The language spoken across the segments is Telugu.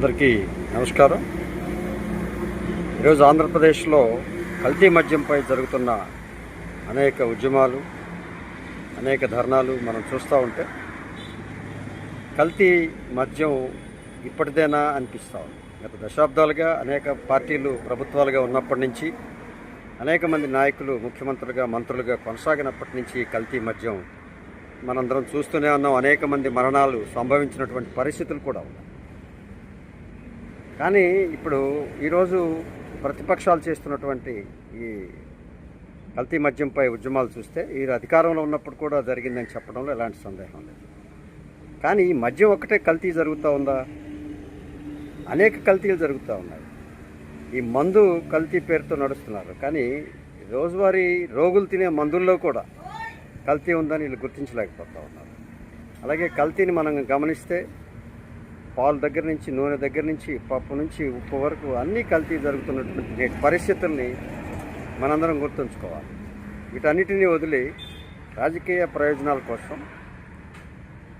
అందరికీ నమస్కారం. ఈరోజు ఆంధ్రప్రదేశ్లో కల్తీ మద్యంపై జరుగుతున్న అనేక ఉద్యమాలు అనేక ధర్నాలు మనం చూస్తూ ఉంటే కల్తీ మద్యం ఇప్పటిదేనా అనిపిస్తూ ఉంది. గత దశాబ్దాలుగా అనేక పార్టీలు ప్రభుత్వాలుగా ఉన్నప్పటి నుంచి అనేక మంది నాయకులు ముఖ్యమంత్రులుగా మంత్రులుగా కొనసాగినప్పటి నుంచి కల్తీ మద్యం మనందరం చూస్తూనే ఉన్నాం. అనేక మంది మరణాలు సంభవించినటువంటి పరిస్థితులు కూడా ఉన్నాయి. కానీ ఇప్పుడు ఈరోజు ప్రతిపక్షాలు చేస్తున్నటువంటి ఈ కల్తీ మద్యంపై ఉద్యమాలు చూస్తే ఈ అధికారంలో ఉన్నప్పుడు కూడా జరిగిందని చెప్పడంలో ఎలాంటి సందేహం లేదు. కానీ ఈ మద్యం ఒకటే కల్తీ జరుగుతూ ఉందా? అనేక కల్తీలు జరుగుతూ ఉన్నాయి. ఈ మందు కల్తీ పేరుతో నడుస్తున్నారు. కానీ రోజువారీ రోగులు తినే మందుల్లో కూడా కల్తీ ఉందని వీళ్ళు గుర్తించలేకపోతూ ఉన్నారు. అలాగే కల్తీని మనం గమనిస్తే పాలు దగ్గర నుంచి నూనె దగ్గర నుంచి పప్పు నుంచి ఉప్పు వరకు అన్నీ కల్తీ జరుగుతున్నటువంటి నేటి పరిస్థితుల్ని మనందరం గుర్తుంచుకోవాలి. వీటన్నిటినీ వదిలి రాజకీయ ప్రయోజనాల కోసం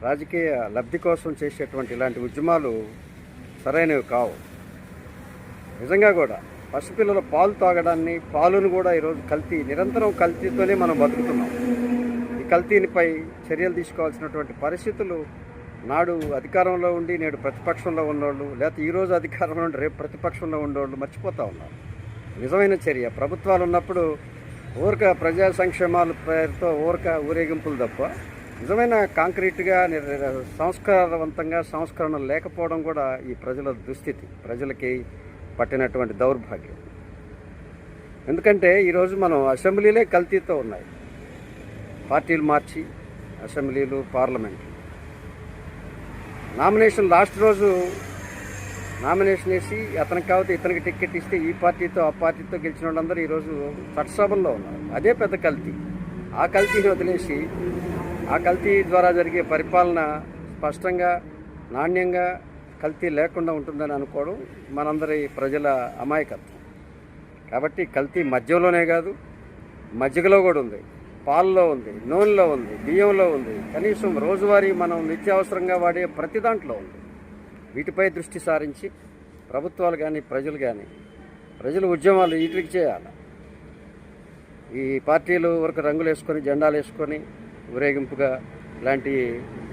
రాజకీయ లబ్ధి కోసం చేసేటువంటి ఇలాంటి ఉద్యమాలు సరైనవి కావు. నిజంగా కూడా పసిపిల్లల పాలు తాగడాన్ని పాలును కూడా ఈరోజు కల్తీ నిరంతరం కల్తీతోనే మనం బతుకుతున్నాం. ఈ కల్తీనిపై చర్యలు తీసుకోవాల్సినటువంటి పరిస్థితులు నాడు అధికారంలో ఉండి నేడు ప్రతిపక్షంలో ఉన్నోళ్ళు లేకపోతే ఈరోజు అధికారంలో ఉండి రేపు ప్రతిపక్షంలో ఉండేవాళ్ళు మర్చిపోతూ ఉన్నారు. నిజమైన చర్య. ప్రభుత్వాలు ఉన్నప్పుడు ఊరక ప్రజా సంక్షేమాల పేరుతో ఊరక ఊరేగింపులు తప్ప నిజమైన కాంక్రీట్గా సంస్కారవంతంగా సంస్కరణ లేకపోవడం కూడా ఈ ప్రజల దుస్థితి. ప్రజలకి పట్టినటువంటి దౌర్భాగ్యం. ఎందుకంటే ఈరోజు మనం అసెంబ్లీలే కల్తీతో ఉన్నాయి. పార్టీలు మార్చి అసెంబ్లీలు పార్లమెంట్ నామినేషన్ లాస్ట్ రోజు నామినేషన్ వేసి అతనికి కాకపోతే ఇతనికి టికెట్ ఇస్తే ఈ పార్టీతో ఆ పార్టీతో గెలిచిన వాళ్ళందరూ ఈరోజు చట్టసభల్లో ఉన్నారు. అదే పెద్ద కల్తీ. ఆ కల్తీని వదిలేసి ఆ కల్తీ ద్వారా జరిగే పరిపాలన స్పష్టంగా నాణ్యంగా కల్తీ లేకుండా ఉంటుందని అనుకోవడం మనందరి ప్రజల అమాయకత్వం. కాబట్టి కల్తీ మధ్యలోనే కాదు మజ్జిగలో కూడా ఉంది. పాల్లో ఉంది నూనెలో ఉంది బియ్యంలో ఉంది. కనీసం రోజువారీ మనం నిత్యావసరంగా వాడే ప్రతి దాంట్లో ఉంది. వీటిపై దృష్టి సారించి ప్రభుత్వాలు కానీ ప్రజలు కానీ ప్రజలు ఉద్యమాలు వీటికి చేయాలి. ఈ పార్టీలు వరకు రంగులు వేసుకొని జెండాలు వేసుకొని ఊరేగింపుగా ఇలాంటి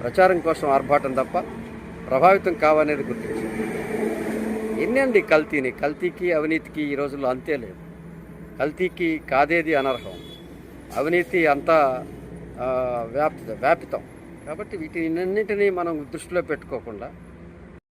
ప్రచారం కోసం ఆర్భాటం తప్ప ప్రభావితం కావనేది గుర్తించింది ఎన్నండి కల్తీని? కల్తీకి అవినీతికి ఈ రోజుల్లో అంతే లేదు. కల్తీకి కాదేది అనర్హం. అవినీతి అంతా వ్యాప్తి వ్యాపితం. కాబట్టి వీటినన్నింటినీ మనం దృష్టిలో పెట్టుకోకుండా